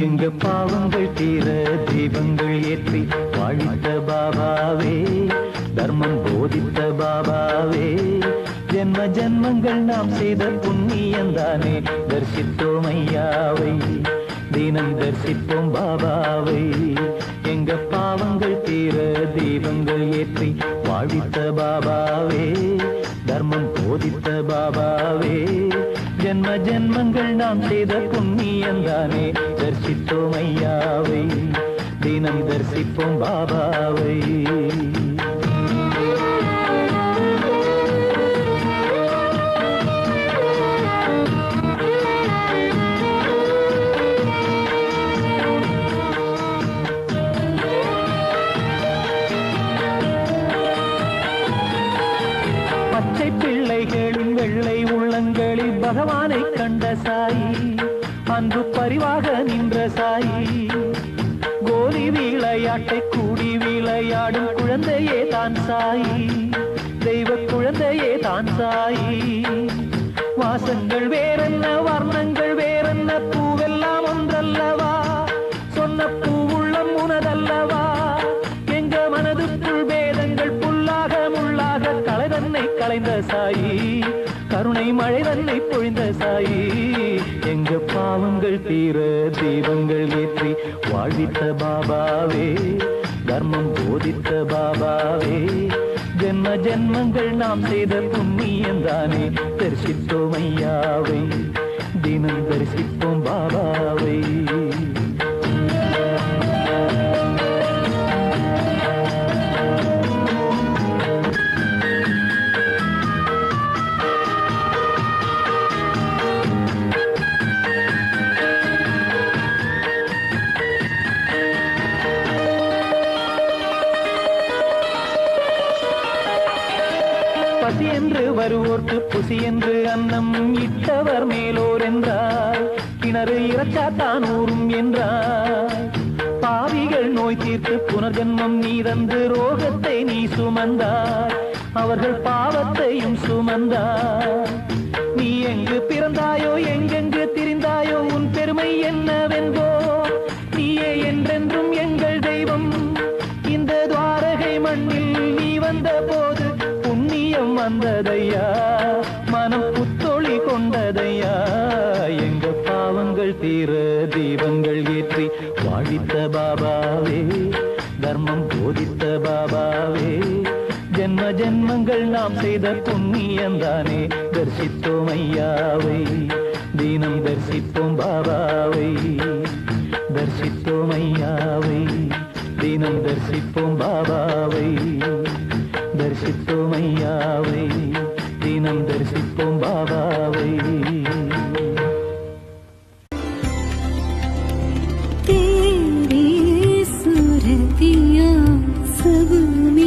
எங்க பா ஜென்ம நாம் செய்த புண்ணியந்தானே தரிசித்தோம் ஐயாவை. தினம் தரிசிப்போம் பாபாவை. எங்க பாவங்கள் தீர தெய்வங்கள் ஏற்றி வாழ்த்த பாபாவே. தர்மம் போதித்த பாபாவே. ஜென்ம ஜென்மங்கள் நாம் செய்த புண்ணியந்தானே தரிசித்தோம் ஐயாவை. தினம் தரிசிப்போம் பாபாவை. பிள்ளைகளின் வெள்ளை உள்ளங்களில் பகவானை கண்ட சாயி அன்பு பரிவாக நின்ற சாயி. கோலி விளையாட்டை கூடி விளையாடும் குழந்தையே தான் சாயி தெய்வ குழந்தையே தான் சாயி. வாசங்கள் வேறென்னவா தன்னை சாயி கருணை மழை தன்னை பொழிந்த சாயி எங்க பாவங்கள் தீர தீபங்கள் ஏற்றி வாழ்வித்த பாபாவே தர்மம் போதித்த பாபாவே. ஜென்ம ஜென்மங்கள் நாம் செய்த புண்ணியம் தானே தரிசித்தோம் ஐயாவை. தினம் தரிசிப்போம் பாபாவை. பசி என்று வருவோர்க்கு புசி என்று அன்னம் இட்டவர் மேலோர் என்றார். கிணறு இறக்காத்தான் ஊரும் என்றார். பாவிகள் நோய் தீர்த்து புனர்ஜென்மம் நீ தந்து ரோகத்தை நீ சுமந்தார். அவர்கள் பாவத்தையும் சுமந்தார். நீ எங்கு வந்ததையா? மனம் புத்தொளி கொண்டதையா? எங்க பாவங்கள் தீர தீபங்கள் ஏற்றி வாழித்த பாபாவே தர்மம் போதித்த பாபாவே. ஜென்ம ஜென்மங்கள் நாம் செய்த புண்ணியம் தானே தரிசித்தோம் ஐயாவை. தீனம் தரிசிப்போம் பாபாவை. தரிசித்தோம் ஐயாவை. தீனம் தரிசிப்போம் பாபாவை. தரிசிப்போம் பாபாவை. தேரே சுரதியா சபுமி